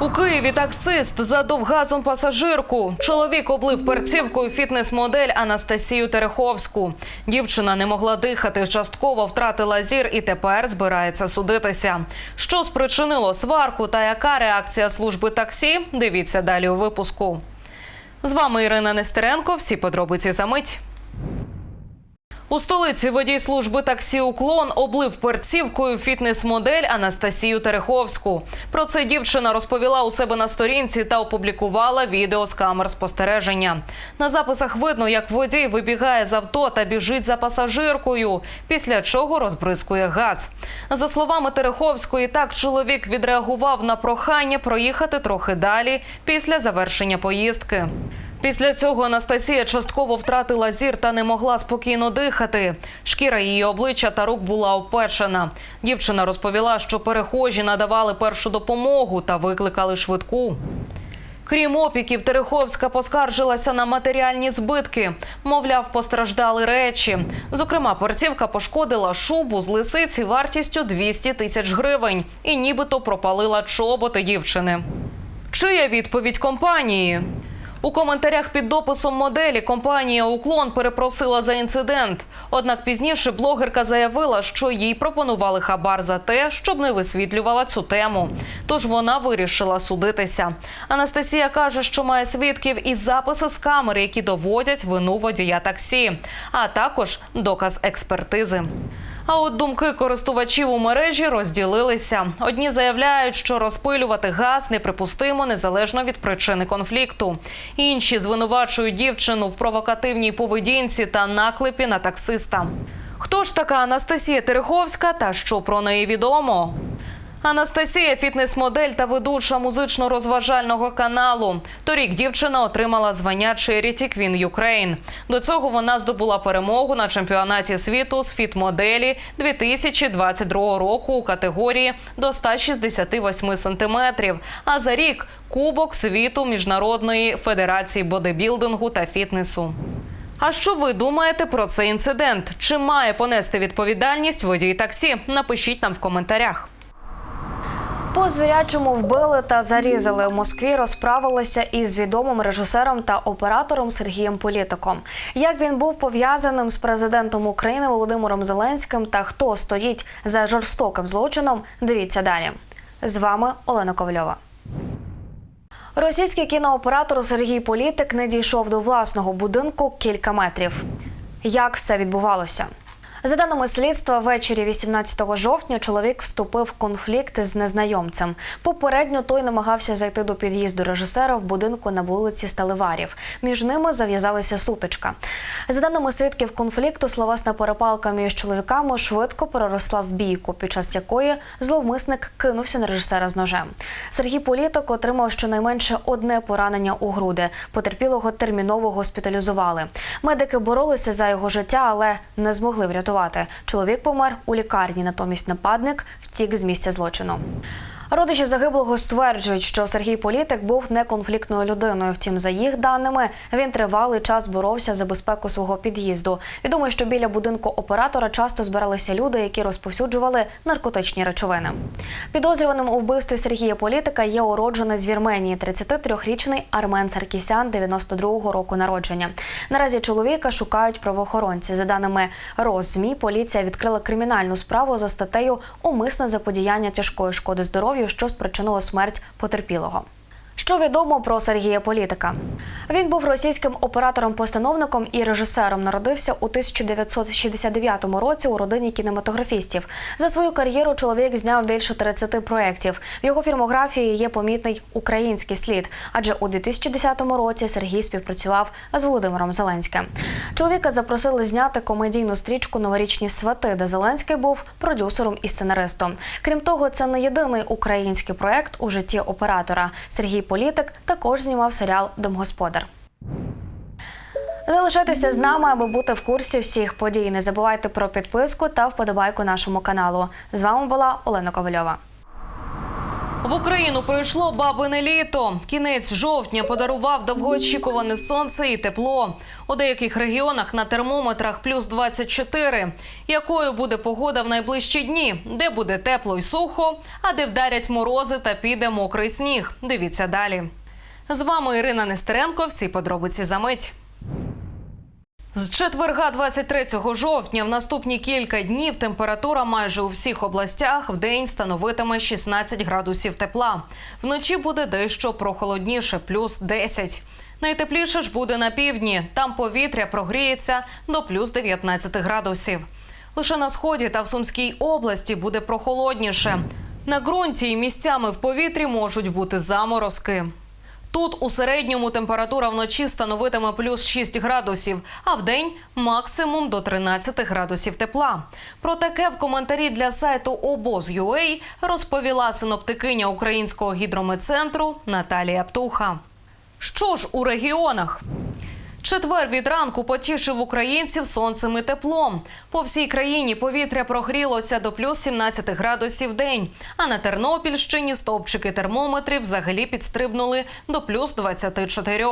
У Києві таксист задув газом пасажирку. Чоловік облив перцівкою фітнес-модель Анастасію Тереховську. Дівчина не могла дихати, частково втратила зір і тепер збирається судитися. Що спричинило сварку та яка реакція служби таксі? Дивіться далі у випуску. З вами Ірина Нестеренко. Всі подробиці за мить. У столиці водій служби таксі Уклон облив перцівкою фітнес-модель Анастасію Тереховську. Про це дівчина розповіла у себе на сторінці та опублікувала відео з камер спостереження. На записах видно, як водій вибігає з авто та біжить за пасажиркою, після чого розбризкує газ. За словами Тереховської, так чоловік відреагував на прохання проїхати трохи далі після завершення поїздки. Після цього Анастасія частково втратила зір та не могла спокійно дихати. Шкіра її обличчя та рук була опечена. Дівчина розповіла, що перехожі надавали першу допомогу та викликали швидку. Крім опіків, Тереховська поскаржилася на матеріальні збитки. Мовляв, постраждали речі. Зокрема, перцівка пошкодила шубу з лисиці вартістю 200 тисяч гривень і нібито пропалила чоботи дівчини. Чия відповідь компанії? У коментарях під дописом моделі компанія Уклон перепросила за інцидент. Однак пізніше блогерка заявила, що їй пропонували хабар за те, щоб не висвітлювала цю тему. Тож вона вирішила судитися. Анастасія каже, що має свідків і записи з камери, які доводять вину водія таксі, а також доказ експертизи. А от думки користувачів у мережі розділилися. Одні заявляють, що розпилювати газ неприпустимо незалежно від причини конфлікту. Інші звинувачують дівчину в провокативній поведінці та наклепі на таксиста. Хто ж така Анастасія Тереховська та що про неї відомо? Анастасія фітнес-модель та ведуча музично-розважального каналу. Торік дівчина отримала звання Charity Queen Ukraine. До цього вона здобула перемогу на чемпіонаті світу з фіт-моделі 2022 року у категорії до 168 сантиметрів. А за рік Кубок світу Міжнародної федерації бодибілдингу та фітнесу. А що ви думаєте про цей інцидент? Чи має понести відповідальність водій таксі? Напишіть нам в коментарях. По звірячому вбили та зарізали у Москві. Розправилися із відомим режисером та оператором Сергієм Політиком. Як він був пов'язаним з президентом України Володимиром Зеленським та хто стоїть за жорстоким злочином? Дивіться далі. З вами Олена Ковальова. Російський кінооператор Сергій Політик не дійшов до власного будинку кілька метрів. Як все відбувалося? За даними слідства, ввечері 18 жовтня чоловік вступив в конфлікт з незнайомцем. Попередньо той намагався зайти до під'їзду режисера в будинку на вулиці Сталеварів. Між ними зав'язалася сутичка. За даними свідків конфлікту, словесна перепалка між чоловіками швидко переросла в бійку, під час якої зловмисник кинувся на режисера з ножем. Сергій Політок отримав щонайменше одне поранення у груди. Потерпілого терміново госпіталізували. Медики боролися за його життя, але не змогли врятувати. Чоловік помер у лікарні, натомість нападник втік з місця злочину. Родичі загиблого стверджують, що Сергій Політик був неконфліктною людиною. Втім, за їх даними, він тривалий час боровся за безпеку свого під'їзду. Відомо, що біля будинку оператора часто збиралися люди, які розповсюджували наркотичні речовини. Підозрюваним у вбивстві Сергія Політика є уроджений з Вірменії, 33-річний Армен Саркісян, 92-го року народження. Наразі чоловіка шукають правоохоронці. За даними Роззмі, поліція відкрила кримінальну справу за статтею Умисне заподіяння тяжкої шкоди здоров'ю, що спричинило смерть потерпілого. Що відомо про Сергія Політика? Він був російським оператором-постановником і режисером. Народився у 1969 році у родині кінематографістів. За свою кар'єру чоловік зняв більше 30 проєктів. В його фільмографії є помітний український слід, адже у 2010 році Сергій співпрацював з Володимиром Зеленським. Чоловіка запросили зняти комедійну стрічку Новорічні свати, де Зеленський був продюсером і сценаристом. Крім того, це не єдиний український проєкт у житті оператора. Сергій Політик також знімав серіал Домгосподар. Залишайтеся з нами, аби бути в курсі всіх подій. Не забувайте про підписку та вподобайку нашому каналу. З вами була Олена Ковальова. В Україну прийшло бабине літо. Кінець жовтня подарував довгоочікуване сонце і тепло. У деяких регіонах на термометрах плюс 24. Якою буде погода в найближчі дні? Де буде тепло й сухо, а де вдарять морози та піде мокрий сніг? Дивіться далі. З вами Ірина Нестеренко. Всі подробиці за мить. З четверга 23 жовтня в наступні кілька днів температура майже у всіх областях в день становитиме 16 градусів тепла. Вночі буде дещо прохолодніше, плюс 10. Найтепліше ж буде на півдні. Там повітря прогріється до плюс 19 градусів. Лише на сході та в Сумській області буде прохолодніше. На ґрунті і місцями в повітрі можуть бути заморозки. Тут у середньому температура вночі становитиме плюс 6 градусів, а в день максимум до 13 градусів тепла. Про таке в коментарі для сайту обоз.ua розповіла синоптикиня Українського гідрометцентру Наталія Птуха. Що ж у регіонах? Четвер від ранку потішив українців сонцем і теплом. По всій країні повітря прогрілося до плюс 17 градусів день. А на Тернопільщині стовпчики термометрів взагалі підстрибнули до плюс 24.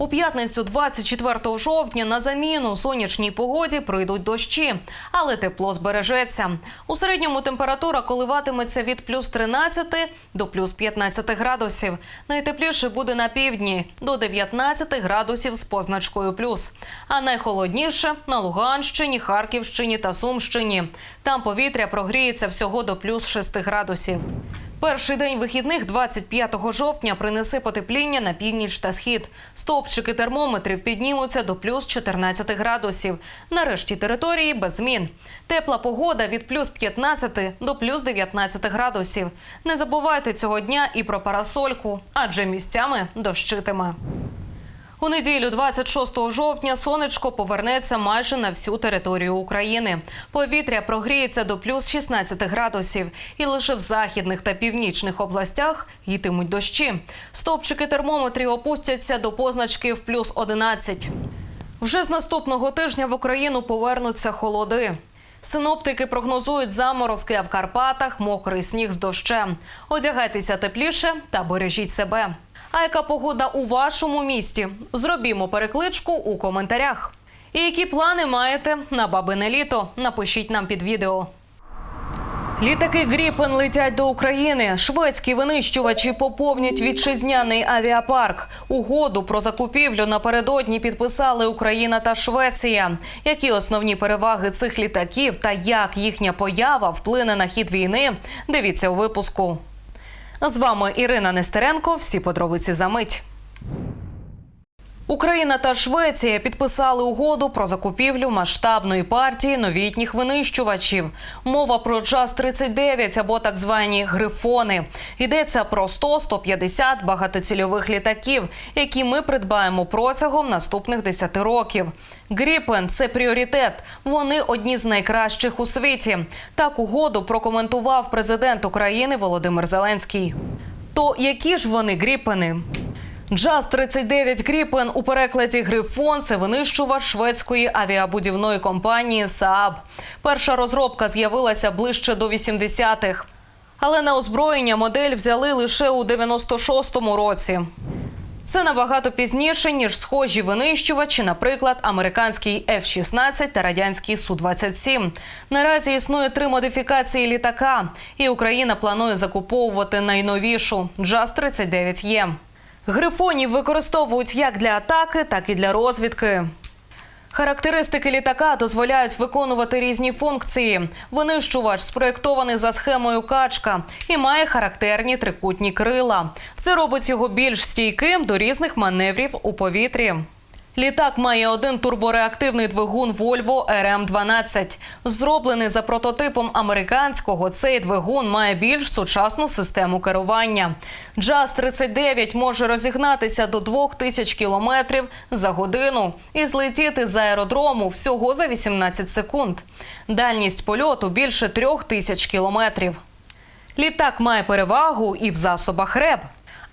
У п'ятницю, 24 жовтня, на заміну сонячній погоді прийдуть дощі, але тепло збережеться. У середньому температура коливатиметься від плюс 13 до плюс 15 градусів. Найтепліше буде на півдні до 19 градусів з позначкою плюс. А найхолодніше на Луганщині, Харківщині та Сумщині. Там повітря прогріється всього до плюс 6 градусів. Перший день вихідних, 25 жовтня, принесе потепління на північ та схід. Стовпчики термометрів піднімуться до плюс 14 градусів. Нарешті території без змін. Тепла погода від плюс 15 до плюс 19 градусів. Не забувайте цього дня і про парасольку, адже місцями дощитиме. У неділю, 26 жовтня, сонечко повернеться майже на всю територію України. Повітря прогріється до плюс 16 градусів, і лише в західних та північних областях йтимуть дощі. Стопчики термометрів опустяться до позначки в плюс 11. Вже з наступного тижня в Україну повернуться холоди. Синоптики прогнозують заморозки, в Карпатах мокрий сніг з дощем. Одягайтеся тепліше та бережіть себе. А яка погода у вашому місті? Зробімо перекличку у коментарях. І які плани маєте на бабине літо? Напишіть нам під відео. Літаки Гріпен летять до України. Шведські винищувачі поповнять вітчизняний авіапарк. Угоду про закупівлю напередодні підписали Україна та Швеція. Які основні переваги цих літаків та як їхня поява вплине на хід війни? Дивіться у випуску. З вами Ірина Нестеренко. Всі подробиці за мить. Україна та Швеція підписали угоду про закупівлю масштабної партії новітніх винищувачів. Мова про Джаз 39 або так звані грифони. Йдеться про 100-150 багатоцільових літаків, які ми придбаємо протягом наступних 10 років. Гріпен це пріоритет. Вони одні з найкращих у світі. Так угоду прокоментував президент України Володимир Зеленський. То які ж вони гріпени? Джаз 39 Гріпен у перекладі Грифон це винищувач шведської авіабудівної компанії Saab. Перша розробка з'явилася ближче до 80-х. Але на озброєння модель взяли лише у 96-му році. Це набагато пізніше, ніж схожі винищувачі, наприклад, американський F-16 та радянський Су-27. Наразі існує три модифікації літака, і Україна планує закуповувати найновішу Джаз 39 є. Грифонів використовують як для атаки, так і для розвідки. Характеристики літака дозволяють виконувати різні функції. Винищувач спроєктований за схемою качка і має характерні трикутні крила. Це робить його більш стійким до різних маневрів у повітрі. Літак має один турбореактивний двигун Volvo RM-12. Зроблений за прототипом американського, цей двигун має більш сучасну систему керування. Джаз 39 може розігнатися до 2000 кілометрів за годину і злетіти з аеродрому всього за 18 секунд. Дальність польоту більше 3000 кілометрів. Літак має перевагу і в засобах РЕБ.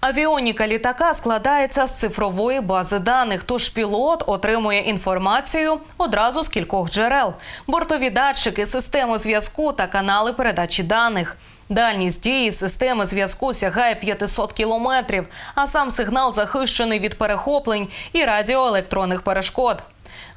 Авіоніка літака складається з цифрової бази даних, тож пілот отримує інформацію одразу з кількох джерел: бортові датчики, систему зв'язку та канали передачі даних. Дальність дії системи зв'язку сягає 500 кілометрів, а сам сигнал захищений від перехоплень і радіоелектронних перешкод.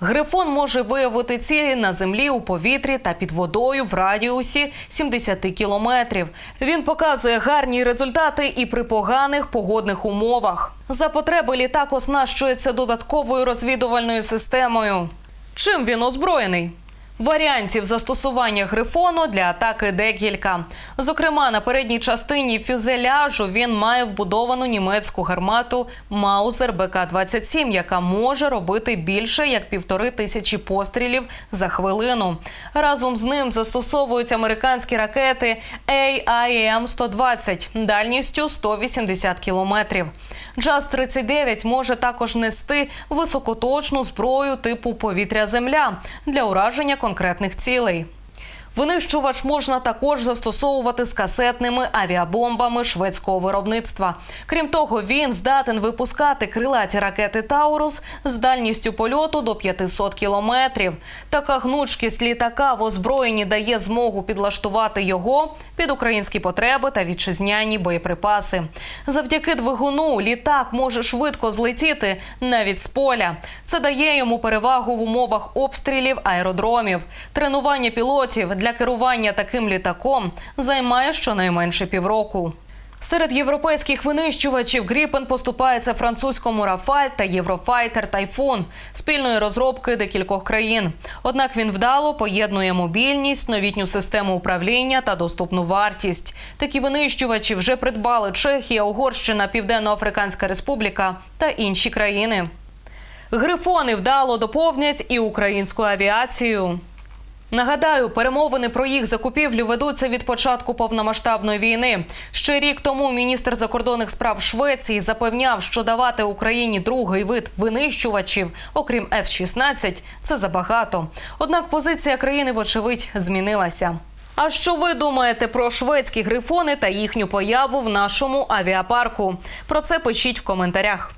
Грифон може виявити цілі на землі, у повітрі та під водою в радіусі 70 кілометрів. Він показує гарні результати і при поганих погодних умовах. За потреби літак оснащується додатковою розвідувальною системою. Чим він озброєний? Варіантів застосування грифону для атаки декілька. Зокрема, на передній частині фюзеляжу він має вбудовану німецьку гармату Маузер БК-27, яка може робити більше як півтори тисячі пострілів за хвилину. Разом з ним застосовують американські ракети AIM-120 дальністю 180 кілометрів. Джаз-39 може також нести високоточну зброю типу повітря-земля для ураження конкретних цілей. Винищувач можна також застосовувати з касетними авіабомбами шведського виробництва. Крім того, він здатен випускати крилаті ракети Таурус з дальністю польоту до 500 кілометрів. Така гнучкість літака в озброєнні дає змогу підлаштувати його під українські потреби та вітчизняні боєприпаси. Завдяки двигуну літак може швидко злетіти навіть з поля. Це дає йому перевагу в умовах обстрілів аеродромів. Тренування пілотів для керування таким літаком займає щонайменше півроку. Серед європейських винищувачів Гріпен поступається французькому Рафаль та Єврофайтер Тайфун спільної розробки декількох країн. Однак він вдало поєднує мобільність, новітню систему управління та доступну вартість. Такі винищувачі вже придбали Чехія, Угорщина, Південно-Африканська Республіка та інші країни. Грифони вдало доповнять і українську авіацію. Нагадаю, перемовини про їх закупівлю ведуться від початку повномасштабної війни. Ще рік тому міністр закордонних справ Швеції запевняв, що давати Україні другий вид винищувачів, окрім F-16, це забагато. Однак позиція країни, вочевидь, змінилася. А що ви думаєте про шведські грифони та їхню появу в нашому авіапарку? Про це пишіть в коментарях.